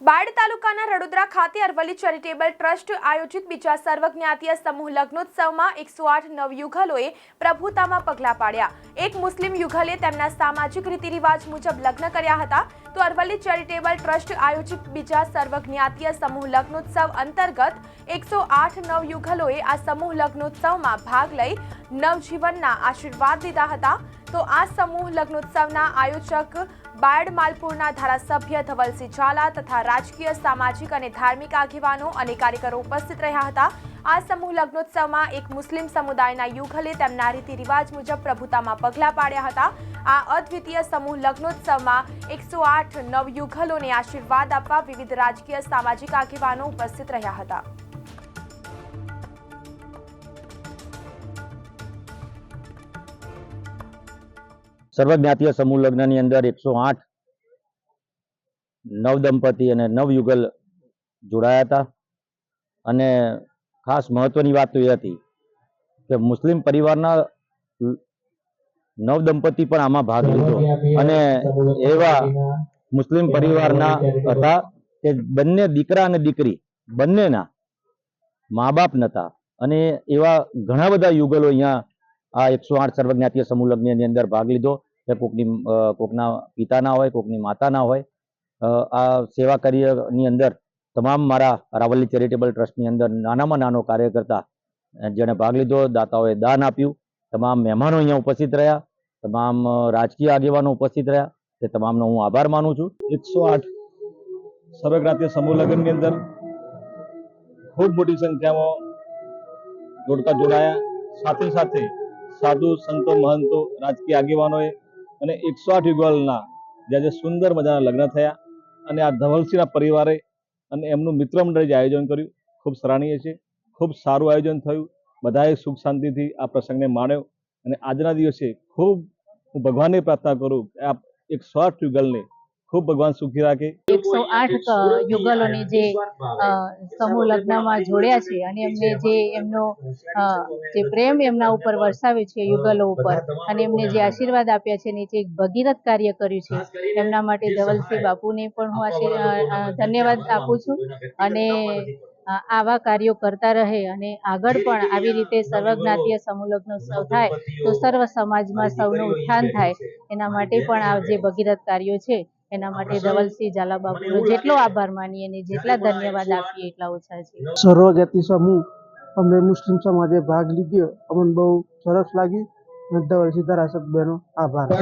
Bad તાલુકાના રડોદરા ખાતે Aravalli charitable trust આયોજિત બીજા સર્વજ્ઞાતીય સમૂહ લગ્નોત્સવમાં એકસો આઠ નવયુગલોએ પ્રભુતામાં પગલાં પાડ્યા. એક મુસ્લિમ યુગલે તેમના સામાજિક રીતિરિવાજ મુજબ લગ્ન કર્યા હતા. તો અરવલ્લી ચેરિટેબલ ટ્રસ્ટ આયોજિત બીજા સર્વજ્ઞાતીય સમૂહ લગ્નોત્સવ અંતર્ગત એકસો આઠ નવયુગલોએ આ સમૂહ લગ્નોત્સવમાં ભાગ લઈ નવજીવનના આશીર્વાદ લીધા હતા. તો આ સમૂહ લગ્નોત્સવના આયોજક બાયડ માલપુરના ધારાસભ્ય ધવલસિંહ ઝાલા તથા રાજકીય, સામાજિક અને ધાર્મિક આગેવાનો અને કાર્યકરો ઉપસ્થિત રહ્યા હતા. આ સમૂહ લગ્નોત્સવમાં એક મુસ્લિમ સમુદાયના યુગલે તેમના રીતિ રિવાજ મુજબ પ્રભુતામાં પગલાં પાડ્યા હતા. આ અદ્વિતીય સમૂહ લગ્નોત્સવમાં એકસો આઠ નવયુગલોને આશીર્વાદ આપવા વિવિધ રાજકીય, સામાજિક આગેવાનો ઉપસ્થિત રહ્યા હતા. સર્વજ્ઞાતીય સમૂહ લગ્નની અંદર એકસો આઠ નવ દંપતી અને નવ યુગલ જોડાયા હતા. અને ખાસ મહત્વની વાત તો એ હતી કે મુસ્લિમ પરિવારના નવ દંપતી પણ આમાં ભાગ લીધો. અને એવા મુસ્લિમ પરિવારના હતા કે બંને દીકરા અને દીકરી બંનેના મા બાપ નતા. અને એવા ઘણા બધા યુગલો અહીંયા આ એકસો આઠ સર્વજ્ઞાતીય સમૂહ લગ્નની અંદર ભાગ લીધો. કે કોકની કોકના પિતાના હોય, કોકની માતાના હોય આ સેવા કાર્યની અંદર તમામ મારા રાવલી ચેરિટેબલ ટ્રસ્ટની અંદર નાનામાં નાનો કાર્યકર્તા જેણે ભાગ લીધો, દાતાઓએ દાન આપ્યું, તમામ મહેમાનો અહીંયા ઉપસ્થિત રહ્યા, તમામ રાજકીય આગેવાનો ઉપસ્થિત રહ્યા, તે તમામનો હું આભાર માનું છું. એકસો આઠ સર્વગ્રાત્ય સમૂહ લગ્નની અંદર ખૂબ મોટી સંખ્યામાં જોડકા જોડાયા. સાથે સાથે સાધુ, સંતો, મહંતો, રાજકીય આગેવાનોએ અને એકસો આઠ યુગલના જે સુંદર મજાના લગ્ન થયા અને આ ધવલસિંહના પરિવારે અને એમનું મિત્ર મંડળે જે આયોજન કર્યું, ખૂબ સરાહનીય છે. ખૂબ સારું આયોજન થયું. બધાએ સુખ શાંતિથી આ પ્રસંગને માણ્યો અને આજના દિવસે ખૂબ હું ભગવાનને પ્રાર્થના કરું કે આ એકસો આઠ યુગલને ખૂબ ભગવાન સુખી રાખે. એકસો આઠ યુગલોને જે સમૂહ લગ્નમાં જોડ્યા છે અને એમને જે એમનો જે પ્રેમ એમના ઉપર વરસાવે છે યુગલો ઉપર અને એમને જે આશીર્વાદ આપ્યા છે ને જે એક ભગીરથ કાર્ય કર્યું છે, એમના માટે ધવલસિંહ બાપુને પણ હું ધન્યવાદ આપું છું અને આવા કાર્યો કરતા રહે અને આગળ પણ આવી રીતે સર્વજ્ઞાતીય સમૂહલગ્ન લગ્નોત્સવ થાય તો સર્વ સમાજમાં સૌનું ઉત્થાન થાય, એના માટે પણ આ જે ભગીરથ કાર્યો છે એના માટે ધવલસિંહ ઝાલાબાપુનો જેટલો આભાર માનીએ અને જેટલા ધન્યવાદ આપીએ એટલા ઓછા છે. સર્વજ્ઞાતિ સમૂહ અમે મુસ્લિમ સમાજે ભાગ લીધો અમને બહુ સરસ લાગ્યું અને ધવલસિંહ ધારાસભ્યનો આભાર.